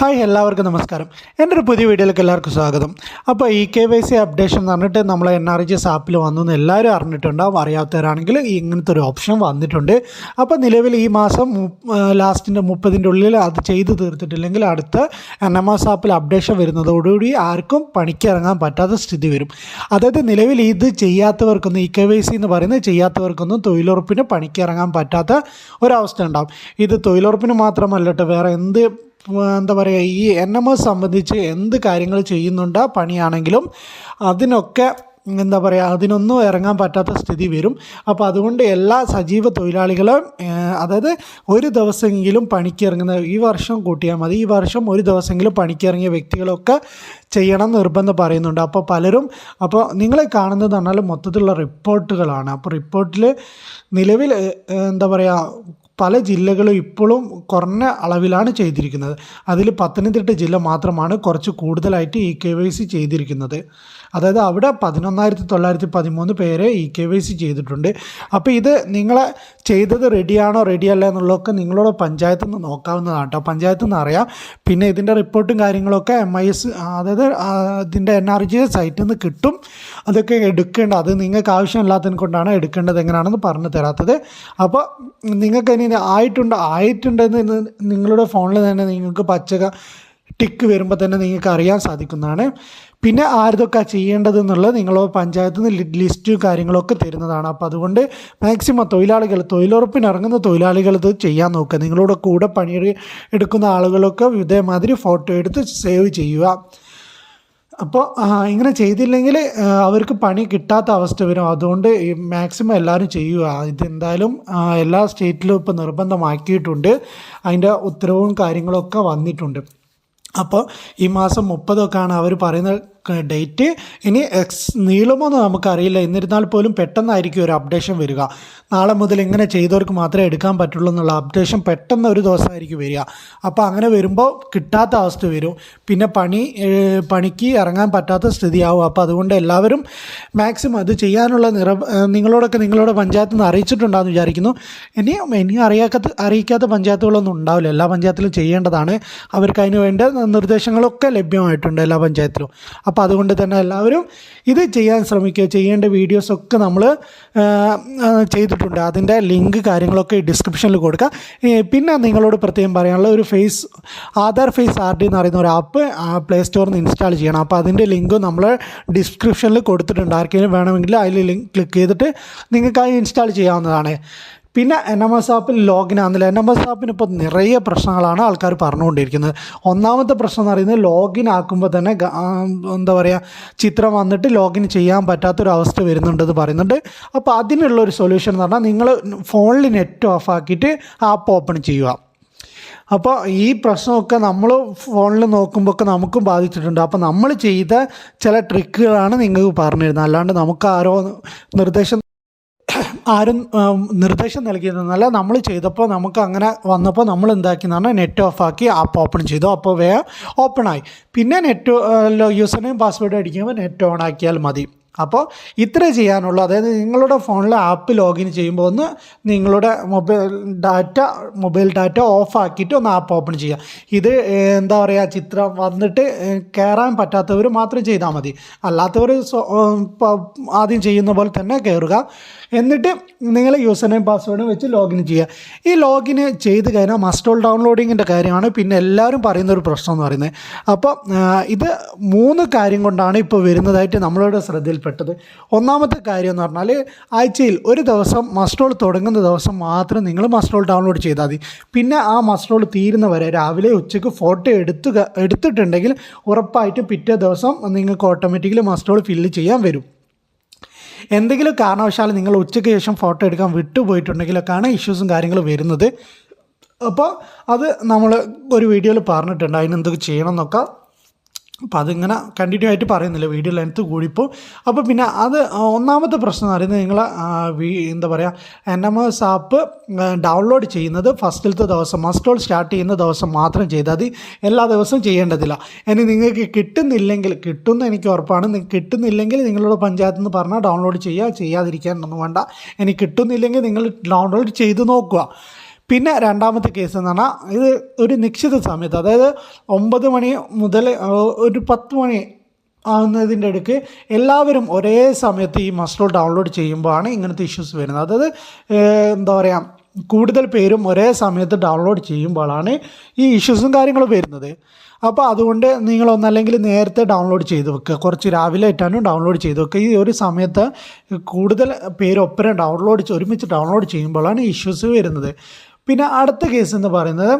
Hi എല്ലാവർക്കും നമസ്കാരം. എന്റെ ഒരു പുതിയ വീഡിയോയിലേക്ക് എല്ലാവർക്കും സ്വാഗതം. അപ്പോൾ ഈ കെ വൈ സി അപ്ഡേഷൻ എന്ന് പറഞ്ഞിട്ട് നമ്മൾ എൻ ആർ ജി എസ് ആപ്പിൽ വന്നു എന്ന് എല്ലാവരും അറിഞ്ഞിട്ടുണ്ടാവും അറിയാത്തവരാണെങ്കിൽ ഇങ്ങനത്തെ ഒരു ഓപ്ഷൻ വന്നിട്ടുണ്ട്. അപ്പോൾ നിലവിൽ ഈ മാസം ലാസ്റ്റിന്റെ മുപ്പതിന്റെ ഉള്ളിൽ അത് ചെയ്തു തീർത്തിട്ടില്ലെങ്കിൽ അടുത്ത എൻ എം എസ് ആപ്പിൽ അപ്ഡേഷൻ വരുന്നതോടുകൂടി ആർക്കും പണിക്കിറങ്ങാൻ പറ്റാത്ത സ്ഥിതി വരും. അതായത് നിലവിൽ ഇത് ചെയ്യാത്തവർക്കൊന്നും ഇ കെ വൈ സി എന്ന് പറയുന്നത് ചെയ്യാത്തവർക്കൊന്നും തൊഴിലുറപ്പിന് പണിക്കിറങ്ങാൻ പറ്റാത്ത ഒരവസ്ഥ ഉണ്ടാവും. ഇത് തൊഴിലുറപ്പിന് മാത്രമല്ല കേട്ടോ വേറെ എന്ത് എന്താ പറയുക ഈ എൻ എം എസ് സംബന്ധിച്ച് എന്ത് കാര്യങ്ങൾ ചെയ്യുന്നുണ്ട് പണിയാണെങ്കിലും അതിനൊക്കെ എന്താ പറയുക അതിനൊന്നും ഇറങ്ങാൻ പറ്റാത്ത സ്ഥിതി വരും. അപ്പോൾ അതുകൊണ്ട് എല്ലാ സജീവ തൊഴിലാളികളും അതായത് ഒരു ദിവസമെങ്കിലും പണിക്കിറങ്ങുന്ന ഈ വർഷം കൂട്ടിയാൽ മതി ഈ വർഷം ഒരു ദിവസമെങ്കിലും പണിക്കിറങ്ങിയ വ്യക്തികളൊക്കെ ചെയ്യണം നിർബന്ധം പറയുന്നുണ്ട്. അപ്പോൾ പലരും അപ്പോൾ നിങ്ങളെ കാണുന്നത് പറഞ്ഞാൽ മൊത്തത്തിലുള്ള റിപ്പോർട്ടുകളാണ്. അപ്പോൾ റിപ്പോർട്ടിൽ നിലവിൽ എന്താ പറയുക പല ജില്ലകളും ഇപ്പോഴും കുറഞ്ഞ അളവിലാണ് ചെയ്തിരിക്കുന്നത്. അതിൽ പത്തനംതിട്ട ജില്ല മാത്രമാണ് കുറച്ച് കൂടുതലായിട്ട് ഇ കെ വൈ സി ചെയ്തിരിക്കുന്നത്. അതായത് അവിടെ പതിനൊന്നായിരത്തി തൊള്ളായിരത്തി പതിമൂന്ന് പേരെ ഇ കെ വൈ സി ചെയ്തിട്ടുണ്ട്. അപ്പോൾ ഇത് നിങ്ങളെ ചെയ്തത് റെഡിയാണോ റെഡിയല്ല എന്നുള്ളതൊക്കെ നിങ്ങളോട് പഞ്ചായത്ത് നിന്ന് നോക്കാവുന്നതാണ് കേട്ടോ. പഞ്ചായത്ത് നിന്ന് അറിയാം. പിന്നെ ഇതിന്റെ റിപ്പോർട്ടും കാര്യങ്ങളൊക്കെ എം ഐ എസ് അതായത് ഇതിന്റെ എൻ ആർ ജി സൈറ്റിൽ നിന്ന് കിട്ടും. അതൊക്കെ എടുക്കേണ്ട അത് നിങ്ങൾക്ക് ആവശ്യമില്ലാത്തതിനെ കൊണ്ടാണ് എടുക്കേണ്ടത് എങ്ങനെയാണെന്ന് പറഞ്ഞു തരാത്തത്. അപ്പോൾ നിങ്ങൾക്ക് ഇനി ആയിട്ടുണ്ട് ആയിട്ടുണ്ടെന്ന് നിങ്ങളുടെ ഫോണിൽ തന്നെ നിങ്ങൾക്ക് പച്ചക ടിക്ക് വരുമ്പോൾ തന്നെ നിങ്ങൾക്ക് അറിയാൻ സാധിക്കുന്നതാണ്. പിന്നെ ആരതൊക്കെ ചെയ്യേണ്ടതെന്നുള്ളത് നിങ്ങൾ പഞ്ചായത്ത് നിന്ന് ലിസ്റ്റ് കാര്യങ്ങളൊക്കെ തരുന്നതാണ്. അപ്പോൾ അതുകൊണ്ട് മാക്സിമം തൊഴിലാളികൾ തൊഴിലുറപ്പിന് ഇറങ്ങുന്ന തൊഴിലാളികൾ ഇത് ചെയ്യാൻ നോക്കുക. നിങ്ങളുടെ കൂടെ പണി എടുക്കുന്ന ആളുകളൊക്കെ ഇതേമാതിരി ഫോട്ടോ എടുത്ത് സേവ് ചെയ്യുക. അപ്പോൾ ഇങ്ങനെ ചെയ്തില്ലെങ്കിൽ അവർക്ക് പണി കിട്ടാത്ത അവസ്ഥ വരും. അതുകൊണ്ട് മാക്സിമം എല്ലാവരും ചെയ്യുക. ഇതെന്തായാലും എല്ലാ സ്റ്റേറ്റിലും ഇപ്പോൾ നിർബന്ധമാക്കിയിട്ടുണ്ട്. അതിന്റെ ഉത്തരവും കാര്യങ്ങളൊക്കെ വന്നിട്ടുണ്ട്. അപ്പോൾ ഈ മാസം മുപ്പതൊക്കെയാണ് അവർ പറയുന്ന ഡേറ്റ് ഇനി എക്സ് നീളുമോന്ന് നമുക്കറിയില്ല. എന്നിരുന്നാൽ പോലും പെട്ടെന്നായിരിക്കും ഒരു അപ്ഡേഷൻ വരിക. നാളെ മുതൽ ഇങ്ങനെ ചെയ്തവർക്ക് മാത്രമേ എടുക്കാൻ പറ്റുള്ളൂ എന്നുള്ള അപ്ഡേഷൻ പെട്ടെന്ന് ഒരു ദിവസമായിരിക്കും വരിക. അപ്പോൾ അങ്ങനെ വരുമ്പോൾ കിട്ടാത്ത അവസ്ഥ വരും. പിന്നെ പണി പണിക്ക് ഇറങ്ങാൻ പറ്റാത്ത സ്ഥിതിയാവും. അപ്പോൾ അതുകൊണ്ട് എല്ലാവരും മാക്സിമം അത് ചെയ്യാനുള്ള നിറ നിങ്ങളോടൊക്കെ നിങ്ങളുടെ പഞ്ചായത്തിൽ നിന്ന് അറിയിച്ചിട്ടുണ്ടാകുമെന്ന് വിചാരിക്കുന്നു. ഇനി ഇനി അറിയാത്ത അറിയിക്കാത്ത പഞ്ചായത്തുകളൊന്നും ഉണ്ടാവില്ല. എല്ലാ പഞ്ചായത്തിലും ചെയ്യേണ്ടതാണ്. അവർക്ക് അതിന് വേണ്ട നിർദ്ദേശങ്ങളൊക്കെ ലഭ്യമായിട്ടുണ്ട് എല്ലാ പഞ്ചായത്തിലും. അപ്പോൾ അതുകൊണ്ട് തന്നെ എല്ലാവരും ഇത് ചെയ്യാൻ ശ്രമിക്കുക. ചെയ്യേണ്ട വീഡിയോസൊക്കെ നമ്മൾ ചെയ്തിട്ടുണ്ട്. അതിന്റെ ലിങ്ക് കാര്യങ്ങളൊക്കെ ഡിസ്ക്രിപ്ഷനിൽ കൊടുക്കുക പിന്നെ നിങ്ങളോട് പ്രത്യേകം പറയാനുള്ള ഒരു face Aadhaar face R D എന്ന് പറയുന്ന ഒരു ആപ്പ് പ്ലേ സ്റ്റോറിൽ നിന്ന് ഇൻസ്റ്റാൾ ചെയ്യണം. അപ്പോൾ അതിന്റെ ലിങ്ക് നമ്മൾ ഡിസ്ക്രിപ്ഷനിൽ കൊടുത്തിട്ടുണ്ട്. ആർക്കെങ്കിലും വേണമെങ്കിൽ അതിൽ ലിങ്ക് ക്ലിക്ക് ചെയ്തിട്ട് നിങ്ങൾക്ക് അത് ഇൻസ്റ്റാൾ ചെയ്യാവുന്നതാണ്. പിന്നെ എൻ എം എസ് ആപ്പിൽ ലോഗിൻ ആകുന്നില്ല എൻ എം എസ് ആപ്പിന് ഇപ്പോൾ നിറയെ പ്രശ്നങ്ങളാണ് ആൾക്കാർ പറഞ്ഞുകൊണ്ടിരിക്കുന്നത്. ഒന്നാമത്തെ പ്രശ്നം എന്ന് പറയുന്നത് ലോഗിൻ ആക്കുമ്പോൾ തന്നെ എന്താ പറയുക ചിത്രം വന്നിട്ട് ലോഗിൻ ചെയ്യാൻ പറ്റാത്തൊരവസ്ഥ വരുന്നുണ്ടെന്ന് പറയുന്നുണ്ട്. അപ്പോൾ അതിനുള്ള ഒരു സൊല്യൂഷൻ എന്ന് പറഞ്ഞാൽ നിങ്ങൾ ഫോണിൽ നെറ്റ് ഓഫ് ആക്കിയിട്ട് ആപ്പ് ഓപ്പൺ ചെയ്യുക. അപ്പോൾ ഈ പ്രശ്നമൊക്കെ നമ്മൾ ഫോണിൽ നോക്കുമ്പോൾ ഒക്കെ നമുക്കും ബാധിച്ചിട്ടുണ്ട്. അപ്പോൾ നമ്മൾ ചെയ്ത ചില ട്രിക്കുകളാണ് നിങ്ങൾക്ക് പറഞ്ഞിരുന്നത്. അല്ലാണ്ട് നമുക്ക് ആരോ നിർദ്ദേശം ആരും നിർദ്ദേശം നൽകിയതെന്നല്ല നമ്മൾ ചെയ്തപ്പോൾ നമുക്ക് അങ്ങനെ വന്നപ്പോൾ നമ്മൾ എന്താക്കി എന്ന് പറഞ്ഞാൽ നെറ്റ് ഓഫ് ആക്കി ആപ്പ് ഓപ്പൺ ചെയ്തു. അപ്പോൾ വേ ഓപ്പൺ ആയി. പിന്നെ നെറ്റ് യൂസർ നെയിം പാസ്വേഡ് അടിക്കുമ്പോൾ നെറ്റ് ഓൺ ആക്കിയാൽ മതി. അപ്പോൾ ഇത്ര ചെയ്യാനുള്ളൂ. അതായത് നിങ്ങളുടെ ഫോണിലെ ആപ്പ് ലോഗിൻ ചെയ്യുമ്പോൾ ഒന്ന് നിങ്ങളുടെ mobile data mobile data off ആക്കിയിട്ട് ഒന്ന് ആപ്പ് ഓപ്പൺ ചെയ്യുക. ഇത് എന്താ പറയുക ചിത്രം വന്നിട്ട് കയറാൻ പറ്റാത്തവർ മാത്രം ചെയ്താൽ മതി. അല്ലാത്തവർ ആദ്യം ചെയ്യുന്ന പോലെ തന്നെ കയറുക എന്നിട്ട് നിങ്ങൾ യൂസർ നെയിം പാസ്വേഡും വെച്ച് ലോഗിൻ ചെയ്യുക. ഈ ലോഗിൻ ചെയ്ത് കഴിഞ്ഞാൽ മസ്റ്റ് ഓൾ ഡൗൺലോഡിങ്ങിന്റെ കാര്യമാണ്. പിന്നെ എല്ലാവരും പറയുന്ന ഒരു പ്രശ്നം എന്ന് പറയുന്നത്. അപ്പോൾ ഇത് മൂന്ന് കാര്യം കൊണ്ടാണ് ഇപ്പോൾ വരുന്നതായിട്ട് നമ്മളുടെ ശ്രദ്ധയിൽപ്പെട്ടത് ഒന്നാമത്തെ കാര്യം എന്ന് പറഞ്ഞാൽ ആഴ്ചയിൽ ഒരു ദിവസം മസ്റ്റോൾ തുടങ്ങുന്ന ദിവസം മാത്രം നിങ്ങൾ മസ്റ്റോൾ ഡൗൺലോഡ് ചെയ്താൽ മതി. പിന്നെ ആ മസ്ട്രോൾ തീരുന്ന വരെ രാവിലെ ഉച്ചയ്ക്ക് ഫോട്ടോ എടുത്തുക എടുത്തിട്ടുണ്ടെങ്കിൽ ഉറപ്പായിട്ട് പിറ്റേ ദിവസം നിങ്ങൾക്ക് ഓട്ടോമാറ്റിക്കലി മസ്റ്റോൾ ഫില്ല് ചെയ്യാൻ വരും. എന്തെങ്കിലും കാരണവശാൽ നിങ്ങൾ ഉച്ചയ്ക്ക് ശേഷം ഫോട്ടോ എടുക്കാൻ വിട്ടുപോയിട്ടുണ്ടെങ്കിലൊക്കെയാണ് ഇഷ്യൂസും കാര്യങ്ങളും വരുന്നത്. അപ്പോൾ അത് നമ്മൾ ഒരു വീഡിയോയിൽ പറഞ്ഞിട്ടുണ്ട്. അതിനെന്തൊക്കെ ചെയ്യണം എന്നൊക്കെ. അപ്പോൾ അതിങ്ങനെ കണ്ടിന്യൂ ആയിട്ട് പറയുന്നില്ല. വീഡിയോ ലെങ്ത്ത് കൂടിപ്പോൾ അപ്പോൾ പിന്നെ അത് ഒന്നാമത്തെ പ്രശ്നം എന്ന് പറയുന്നത് നിങ്ങൾ എന്താ പറയുക N M S app download ചെയ്യുന്നത് ഫസ്റ്റിലത്തെ ദിവസം മസ്റ്റോൾ സ്റ്റാർട്ട് ചെയ്യുന്ന ദിവസം മാത്രം ചെയ്താൽ മതി. എല്ലാ ദിവസവും ചെയ്യേണ്ടതില്ല. ഇനി നിങ്ങൾക്ക് കിട്ടുന്നില്ലെങ്കിൽ കിട്ടുമെന്ന് എനിക്ക് ഉറപ്പാണ് കിട്ടുന്നില്ലെങ്കിൽ നിങ്ങളുടെ പഞ്ചായത്തിൽ നിന്ന് പറഞ്ഞാൽ ഡൗൺലോഡ് ചെയ്യുക ചെയ്യാതിരിക്കാൻ ഒന്നും വേണ്ട. ഇനി കിട്ടുന്നില്ലെങ്കിൽ നിങ്ങൾ ഡൗൺലോഡ് ചെയ്ത് നോക്കുക. പിന്നെ രണ്ടാമത്തെ കേസ് എന്ന് പറഞ്ഞാൽ ഇത് ഒരു നിശ്ചിത സമയത്ത് അതായത് ഒമ്പത് മണി മുതൽ ഒരു പത്ത് മണി ആവുന്നതിന്റെ ഇടയ്ക്ക് എല്ലാവരും ഒരേ സമയത്ത് ഈ മസ്റ്റോൾ ഡൗൺലോഡ് ചെയ്യുമ്പോഴാണ് ഇങ്ങനത്തെ ഇഷ്യൂസ് വരുന്നത്. അതായത് എന്താ പറയുക കൂടുതൽ പേരും ഒരേ സമയത്ത് ഡൗൺലോഡ് ചെയ്യുമ്പോഴാണ് ഈ ഇഷ്യൂസും കാര്യങ്ങളും വരുന്നത്. അപ്പോൾ അതുകൊണ്ട് നിങ്ങളൊന്നല്ലെങ്കിൽ നേരത്തെ ഡൗൺലോഡ് ചെയ്ത് വെക്കുക. കുറച്ച് രാവിലെ ആയിട്ടാണ് ഡൗൺലോഡ് ചെയ്ത് വെക്കുക. ഈ ഒരു സമയത്ത് കൂടുതൽ പേര് ഡൗൺലോഡ് ഒരുമിച്ച് ഡൗൺലോഡ് ചെയ്യുമ്പോഴാണ് ഇഷ്യൂസ് വരുന്നത്. പിന്നെ അടുത്ത കേസ് എന്ന് പറയുന്നത്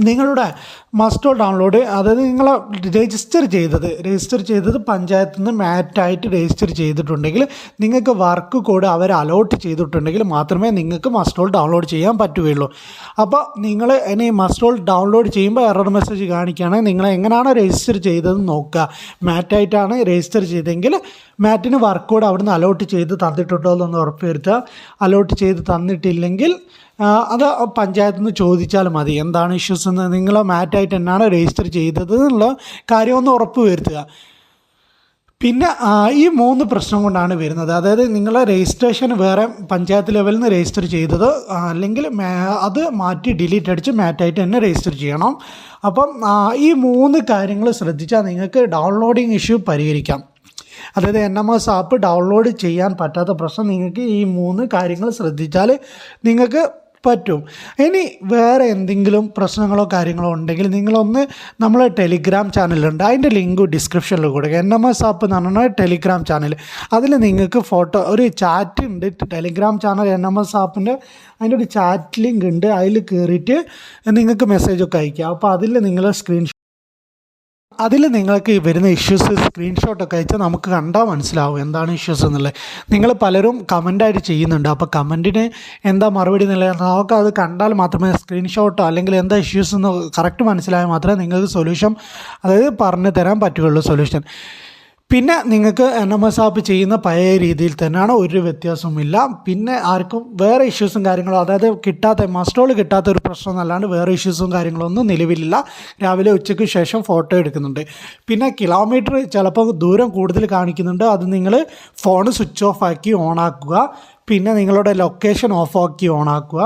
നിങ്ങളുടെ മസ്റ്റോ ഡൗൺലോഡ് അതായത് നിങ്ങൾ രജിസ്റ്റർ ചെയ്തത് രജിസ്റ്റർ ചെയ്തത് പഞ്ചായത്തിൽ നിന്ന് മാറ്റായിട്ട് രജിസ്റ്റർ ചെയ്തിട്ടുണ്ടെങ്കിൽ നിങ്ങൾക്ക് വർക്ക് കോഡ് അവർ അലോട്ട് ചെയ്തിട്ടുണ്ടെങ്കിൽ മാത്രമേ നിങ്ങൾക്ക് മസ്റ്റോൾ ഡൗൺലോഡ് ചെയ്യാൻ പറ്റുകയുള്ളൂ. അപ്പോൾ നിങ്ങൾ ഇനി മസ്റ്റോൾ ഡൗൺലോഡ് ചെയ്യുമ്പോൾ എറർ മെസ്സേജ് കാണിക്കുകയാണെങ്കിൽ നിങ്ങൾ എങ്ങനെയാണ് രജിസ്റ്റർ ചെയ്തതെന്ന് നോക്കുക. മാറ്റായിട്ടാണ് രജിസ്റ്റർ ചെയ്തെങ്കിൽ മാറ്റിന് വർക്ക് കോഡ് അവിടുന്ന് അലോട്ട് ചെയ്ത് തന്നിട്ടുണ്ടോ എന്നൊന്ന് ഉറപ്പ് വരുത്തുക അലോട്ട് ചെയ്ത് തന്നിട്ടില്ലെങ്കിൽ അത് പഞ്ചായത്തിൽ നിന്ന് ചോദിച്ചാൽ മതി. എന്താണ് ഇഷ്യൂസ് എന്ന്. നിങ്ങൾ മാറ്റായിട്ട് തന്നെയാണ് രജിസ്റ്റർ ചെയ്തത് എന്നുള്ള കാര്യം ഒന്ന് ഉറപ്പ് വരുത്തുക. പിന്നെ ഈ മൂന്ന് പ്രശ്നം കൊണ്ടാണ് വരുന്നത്. അതായത് നിങ്ങൾ രജിസ്ട്രേഷൻ വേറെ പഞ്ചായത്ത് ലെവലിൽ നിന്ന് രജിസ്റ്റർ ചെയ്തത് അല്ലെങ്കിൽ അത് മാറ്റി ഡിലീറ്റ് അടിച്ച് മാറ്റായിട്ട് തന്നെ രജിസ്റ്റർ ചെയ്യണം. അപ്പം ഈ മൂന്ന് കാര്യങ്ങൾ ശ്രദ്ധിച്ചാൽ നിങ്ങൾക്ക് ഡൗൺലോഡിങ് ഇഷ്യൂ പരിഹരിക്കാം. അതായത് N M S app download ചെയ്യാൻ പറ്റാത്ത പ്രശ്നം നിങ്ങൾക്ക് ഈ മൂന്ന് കാര്യങ്ങൾ ശ്രദ്ധിച്ചാൽ നിങ്ങൾക്ക് പറ്റും. ഇനി വേറെ എന്തെങ്കിലും പ്രശ്നങ്ങളോ കാര്യങ്ങളോ ഉണ്ടെങ്കിൽ നിങ്ങളൊന്ന് നമ്മളെ ടെലിഗ്രാം ചാനലുണ്ട് അതിന്റെ ലിങ്ക് ഡിസ്ക്രിപ്ഷനിൽ കൊടുക്കുക എൻ എം എസ് ആപ്പ് എന്ന് പറഞ്ഞാൽ ടെലിഗ്രാം ചാനൽ അതിൽ നിങ്ങൾക്ക് ഫോട്ടോ ഒരു ചാറ്റ് ഉണ്ട്. Telegram channel N M S ആപ്പിന്റെ അതിന്റെ ഒരു ചാറ്റ് ലിങ്ക് ഉണ്ട്. അതിൽ കയറിയിട്ട് നിങ്ങൾക്ക് മെസ്സേജൊക്കെ അയക്കുക അപ്പോൾ അതിൽ നിങ്ങൾ സ്ക്രീൻഷോട്ട് അതിൽ നിങ്ങൾക്ക് വരുന്ന ഇഷ്യൂസ് സ്ക്രീൻഷോട്ടൊക്കെ അയച്ചാൽ നമുക്ക് കണ്ടാൽ മനസ്സിലാവും എന്താണ് ഇഷ്യൂസ് എന്നുള്ളത്. നിങ്ങൾ പലരും കമന്റായിട്ട് ചെയ്യുന്നുണ്ട്. അപ്പോൾ കമന്റിന് എന്താ മറുപടി എന്നുള്ളത് നമുക്ക് അത് കണ്ടാൽ മാത്രമേ സ്ക്രീൻഷോട്ടോ അല്ലെങ്കിൽ എന്താ ഇഷ്യൂസ് എന്ന് കറക്റ്റ് മനസ്സിലായാൽ മാത്രമേ നിങ്ങൾക്ക് സൊല്യൂഷൻ അതായത് പറഞ്ഞു തരാൻ പറ്റുകയുള്ളൂ സൊല്യൂഷൻ പിന്നെ നിങ്ങൾക്ക് എൻ എം എസ് ആപ്പ് ചെയ്യുന്ന പഴയ രീതിയിൽ തന്നെയാണ് ഒരു വ്യത്യാസവുമില്ല. പിന്നെ ആർക്കും വേറെ ഇഷ്യൂസും കാര്യങ്ങളും അതായത് കിട്ടാത്ത മസ്റ്റോൾ കിട്ടാത്ത ഒരു പ്രശ്നം എന്നല്ലാണ്ട് വേറെ ഇഷ്യൂസും കാര്യങ്ങളൊന്നും നിലവിലില്ല. രാവിലെ ഉച്ചയ്ക്ക് ശേഷം ഫോട്ടോ എടുക്കുന്നുണ്ട്. പിന്നെ കിലോമീറ്റർ ചിലപ്പോൾ ദൂരം കൂടുതൽ കാണിക്കുന്നുണ്ട്. അത് നിങ്ങൾ ഫോൺ സ്വിച്ച് ഓഫ് ആക്കി ഓൺ ആക്കുക. പിന്നെ നിങ്ങളുടെ ലൊക്കേഷൻ ഓഫ് ആക്കി ഓൺ ആക്കുക.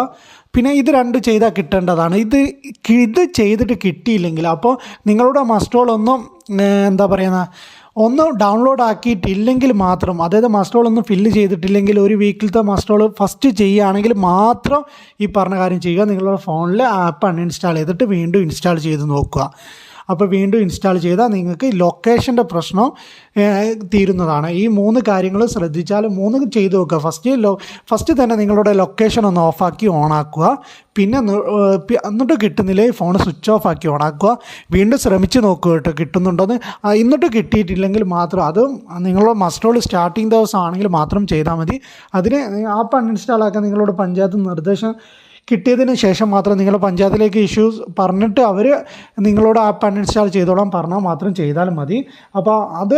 പിന്നെ ഇത് രണ്ട് ചെയ്താൽ കിട്ടേണ്ടതാണ്. ഇത് ഇത് ചെയ്തിട്ട് കിട്ടിയില്ലെങ്കിൽ അപ്പോൾ നിങ്ങളുടെ മസ്റ്റോളൊന്നും എന്താ പറയുന്ന ഒന്ന് ഡൗൺലോഡ് ആക്കിയിട്ടില്ലെങ്കിൽ മാത്രം അതായത് മസ്റ്റോൾ ഒന്നും ഫില്ല് ചെയ്തിട്ടില്ലെങ്കിൽ ഒരു വീക്കിലത്തെ മസ്റ്റോൾ ഫസ്റ്റ് ചെയ്യുകയാണെങ്കിൽ മാത്രം ഈ പറഞ്ഞ കാര്യം ചെയ്യുക. നിങ്ങളുടെ ഫോണിൽ ആപ്പ് അൺഇൻസ്റ്റാൾ ചെയ്തിട്ട് വീണ്ടും ഇൻസ്റ്റാൾ ചെയ്ത് നോക്കുക. അപ്പോൾ വീണ്ടും ഇൻസ്റ്റാൾ ചെയ്താൽ നിങ്ങൾക്ക് ലൊക്കേഷന്റെ പ്രശ്നം തീരുന്നതാണ്. ഈ മൂന്ന് കാര്യങ്ങൾ ശ്രദ്ധിച്ചാൽ മൂന്ന് ചെയ്തു നോക്കുക. ഫസ്റ്റ് ലോ ഫസ്റ്റ് തന്നെ നിങ്ങളുടെ ലൊക്കേഷൻ ഒന്ന് ഓഫാക്കി ഓണാക്കുക പിന്നെ എന്നിട്ട് കിട്ടുന്നില്ലേ ഫോൺ സ്വിച്ച് ഓഫ് ആക്കി ഓണാക്കുക വീണ്ടും ശ്രമിച്ച് നോക്കുക കേട്ടോ കിട്ടുന്നുണ്ടോ എന്ന് എന്നിട്ട് കിട്ടിയിട്ടില്ലെങ്കിൽ മാത്രം അതും നിങ്ങളുടെ മസ്റ്റോൾ സ്റ്റാർട്ടിങ് ദിവസം ആണെങ്കിൽ മാത്രം ചെയ്താൽ മതി. അതിന് ആപ്പ് അൺഇൻസ്റ്റാൾ ആക്കാൻ നിങ്ങളോട് പഞ്ചായത്ത് നിർദ്ദേശം കിട്ടിയതിന് ശേഷം മാത്രം നിങ്ങൾ പഞ്ചായത്തിലേക്ക് ഇഷ്യൂസ് പറഞ്ഞിട്ട് അവർ നിങ്ങളോട് ആപ്പ് അൺഇൻസ്റ്റാൾ ചെയ്തോളാം പറഞ്ഞാൽ മാത്രം ചെയ്താൽ മതി. അപ്പോൾ അത്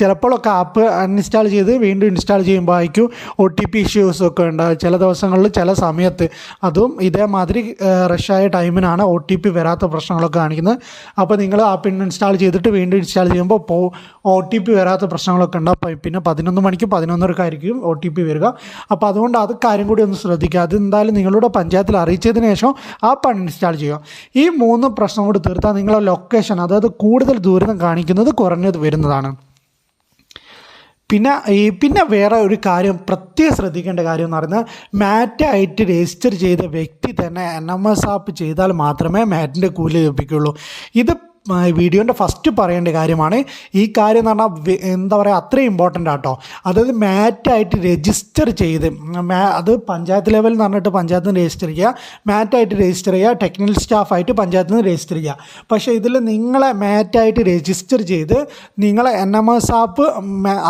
ചിലപ്പോഴൊക്കെ ആപ്പ് അൺഇൻസ്റ്റാൾ ചെയ്ത് വീണ്ടും ഇൻസ്റ്റാൾ ചെയ്യുമ്പോൾ ആയിരിക്കും ഒ ടി പി ഇഷ്യൂസ് ഒക്കെ ഉണ്ടാകും ചില ദിവസങ്ങളിൽ ചില സമയത്ത് അതും ഇതേമാതിരി റഷായ ടൈമിനാണ് ഒ ടി പി വരാത്ത പ്രശ്നങ്ങളൊക്കെ കാണിക്കുന്നത്. അപ്പോൾ നിങ്ങൾ ആപ്പ് ഇൻസ്റ്റാൾ ചെയ്തിട്ട് വീണ്ടും ഇൻസ്റ്റാൾ ചെയ്യുമ്പോൾ ഇപ്പോൾ ഒ ടി പി വരാത്ത പ്രശ്നങ്ങളൊക്കെ ഉണ്ടാകും പിന്നെ പതിനൊന്ന് മണിക്ക് പതിനൊന്നരക്കായിരിക്കും ഒ ടി പി വരിക. അപ്പോൾ അതുകൊണ്ട് അത് കാര്യം കൂടി ഒന്ന് ശ്രദ്ധിക്കുക. അത് എന്തായാലും നിങ്ങളുടെ പഞ്ചായത്തിൽ അറിയിച്ചതിന് ശേഷം ആപ്പ് അൺഇൻസ്റ്റാൾ ചെയ്യുക. ഈ മൂന്ന് പ്രശ്നം കൂടി തീർത്താൽ നിങ്ങളുടെ ലൊക്കേഷൻ അതായത് കൂടുതൽ ദൂരം കാണിക്കുന്നത് കുറഞ്ഞത് വരുന്നതാണ്. പിന്നെ ഈ പിന്നെ വേറെ ഒരു കാര്യം പ്രത്യേകം ശ്രദ്ധിക്കേണ്ട കാര്യം എന്ന് പറയുന്നത് മാറ്റായിട്ട് രജിസ്റ്റർ ചെയ്ത വ്യക്തി തന്നെ എൻ എം എസ് ആപ്പ് ചെയ്താൽ മാത്രമേ മാറ്റിന്റെ കൂലി ലഭിക്കുകയുള്ളൂ. ഇത് ആ, വീഡിയോന്റെ ഫസ്റ്റ് പറയേണ്ട കാര്യമാണ്. ഈ കാര്യം എന്ന് പറഞ്ഞാൽ എന്താ പറയുക അത്രയും ഇമ്പോർട്ടന്റ് ആട്ടോ. അതായത് മാറ്റായിട്ട് രജിസ്റ്റർ ചെയ്ത് അത് പഞ്ചായത്ത് ലെവലിൽ എന്ന് പറഞ്ഞിട്ട് പഞ്ചായത്തിൽ നിന്ന് രജിസ്റ്റർ ചെയ്യുക. മാറ്റായിട്ട് രജിസ്റ്റർ ചെയ്യുക. ടെക്നിക്കൽ സ്റ്റാഫായിട്ട് പഞ്ചായത്തിൽ നിന്ന് രജിസ്റ്റർ ചെയ്യുക. പക്ഷേ ഇതിൽ നിങ്ങളെ മാറ്റായിട്ട് രജിസ്റ്റർ ചെയ്ത് നിങ്ങളെ എൻ എം എസ് ആപ്പ്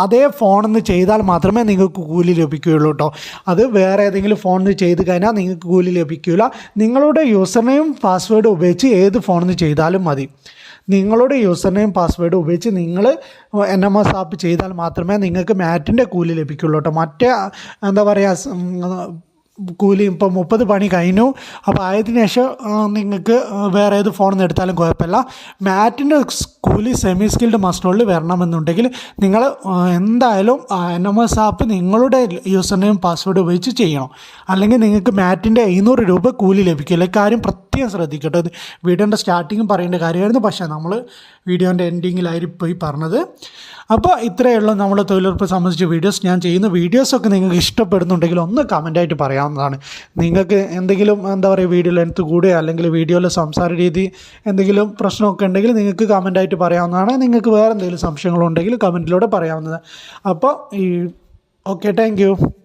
അതേ ഫോണിൽ നിന്ന് ചെയ്താൽ മാത്രമേ നിങ്ങൾക്ക് കൂലി ലഭിക്കുകയുള്ളൂ കേട്ടോ അത് വേറെ ഏതെങ്കിലും ഫോണിൽ നിന്ന് ചെയ്ത് കഴിഞ്ഞാൽ നിങ്ങൾക്ക് കൂലി ലഭിക്കില്ല നിങ്ങളുടെ യൂസർ നെയിം പാസ്വേഡ് ഉപയോഗിച്ച് ഏത് ഫോണിൽ നിന്ന് ചെയ്താലും മതി. നിങ്ങളുടെ യൂസർ നെയിം പാസ്വേഡ് ഉപയോഗിച്ച് നിങ്ങൾ എൻ എം എസ് ആപ്പ് ചെയ്താൽ മാത്രമേ നിങ്ങൾക്ക് മാറ്റിന്റെ കൂലി ലഭിക്കുള്ളൂ കേട്ടോ. മറ്റേ എന്താ പറയുക കൂലി ഇപ്പോൾ മുപ്പത് പണി കഴിഞ്ഞു. അപ്പോൾ ആയതിനു ശേഷം നിങ്ങൾക്ക് വേറെ ഏത് ഫോണിൽ നിന്ന് എടുത്താലും കുഴപ്പമില്ല. മാറ്റിന്റെ കൂലി സെമി സ്കിൽഡ് മസ്റ്റോളിൽ വരണമെന്നുണ്ടെങ്കിൽ നിങ്ങൾ എന്തായാലും എൻ എം എസ് ആപ്പ് നിങ്ങളുടെ യൂസർ നെയിം പാസ്വേഡ് ഉപയോഗിച്ച് ചെയ്യണം. അല്ലെങ്കിൽ നിങ്ങൾക്ക് മാറ്റിന്റെ എഴുന്നൂറ് രൂപ കൂലി ലഭിക്കില്ല കാര്യം പ്രത്യേകം ശ്രദ്ധിക്കട്ടെ. വീഡിയോന്റെ സ്റ്റാർട്ടിങ് പറയേണ്ട കാര്യമായിരുന്നു. പക്ഷേ നമ്മൾ വീഡിയോന്റെ എൻഡിങ്ങിലായിരിക്കും പോയി പറഞ്ഞത്. അപ്പോൾ ഇത്രയേ ഉള്ളൂ നമ്മൾ തൊഴിലുറപ്പ് സംബന്ധിച്ച വീഡിയോസ്. ഞാൻ ചെയ്യുന്ന വീഡിയോസൊക്കെ നിങ്ങൾക്ക് ഇഷ്ടപ്പെടുന്നുണ്ടെങ്കിൽ ഒന്ന് കമന്റായിട്ട് പറയാവുന്നതാണ്. നിങ്ങൾക്ക് എന്തെങ്കിലും എന്താ പറയുക വീഡിയോ എടുത്ത് കൂടുകയോ അല്ലെങ്കിൽ വീഡിയോയിലെ സംസാര രീതി എന്തെങ്കിലും പ്രശ്നമൊക്കെ ഉണ്ടെങ്കിൽ നിങ്ങൾക്ക് കമന്റായിട്ട് പറയാവുന്നതാണ്. നിങ്ങൾക്ക് വേറെ എന്തെങ്കിലും സംശയങ്ങളുണ്ടെങ്കിൽ കമന്റിലൂടെ പറയാവുന്നത് അപ്പോൾ ഈ ഓക്കെ താങ്ക്